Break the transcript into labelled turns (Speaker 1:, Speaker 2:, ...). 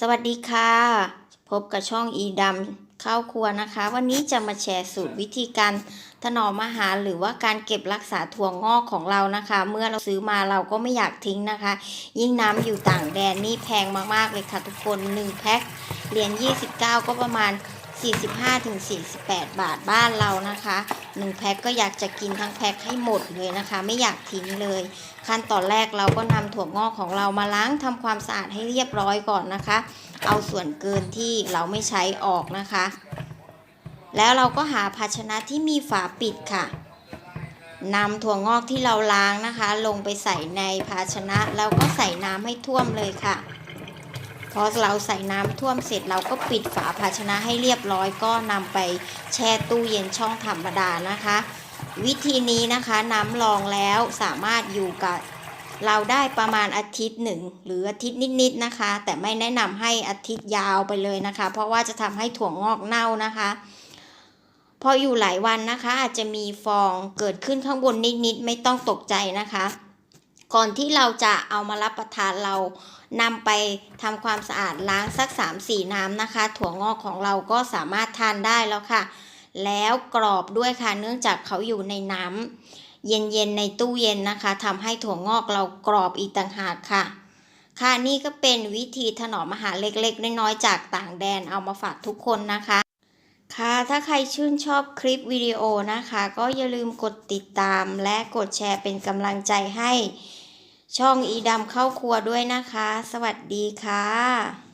Speaker 1: สวัสดีค่ะ พบกับช่องอีดำเข้าวครัวนะคะ วันนี้จะมาแชร์สูตรวิธีการถนอมอาหารหรือว่าการเก็บรักษาถั่วงอกของเรานะคะ เมื่อเราซื้อมาเราก็ไม่อยากทิ้งนะคะ ยิ่งน้ำอยู่ต่างแดนนี่แพงมากๆเลยค่ะทุกคน 1 แพ็คเหรียญ29 ก็ประมาณ 45-48 บาทบ้านเรานะคะ1แพ็คก็อยากจะกินทั้งแพ็คให้หมดเลยนะคะ ไม่อยากทิ้งเลย ขั้นตอนแรกเราก็นำถั่วงอกของเรามาล้างทำความสะอาดให้เรียบร้อยก่อนนะคะ เอาส่วนเกินที่เราไม่ใช้ออกนะคะ แล้วเราก็หาภาชนะที่มีฝาปิดค่ะนำถั่วงอกที่เราล้างนะคะ ลงไปใส่ในภาชนะแล้วก็ใส่น้ำให้ท่วมเลยค่ะ อเราใส่น้ำท่วมเสร็จเราก็ปิดฝาภาชนะให้เรียบร้อย ก็นำไปแช่ตู้เย็นช่องธรรมดานะคะ วิธีนี้นะคะน้ำรองแล้วสามารถอยู่กับเราได้ประมาณอาทิตย์หนึ่งหรืออาทิตย์นิดๆนะคะ แต่ไม่แนะนำให้อาทิตย์ยาวไปเลยนะคะ เพราะว่าจะทำให้ถั่วงอกเน่านะคะพออยู่หลายวันนะคะ อาจจะมีฟองเกิดขึ้นข้างบนนิดๆไม่ต้องตกใจนะคะ ก่อนที่เราจะเอามารับประทานเรานำไปทำความสะอาดล้างสัก 3-4 น้ำนะคะ ถั่วงอกของเราก็สามารถทานได้แล้วค่ะ แล้วกรอบด้วยค่ะเนื่องจากเขาอยู่ในน้ำเย็นๆในตู้เย็นนะคะทำให้ถั่วงอกเรากรอบอีกต่างหากค่ะ ค่ะนี่ก็เป็นวิธีถนอมอาหารเล็กๆ น้อยๆจากต่างแดนเอามาฝากทุกคนนะคะ ค่ะถ้าใครชื่นชอบคลิปวิดีโอนะคะ ก็อย่าลืมกดติดตามและกดแชร์เป็นกำลังใจให้ ช่องอีดำเข้าครัวด้วยนะคะ สวัสดีค่ะ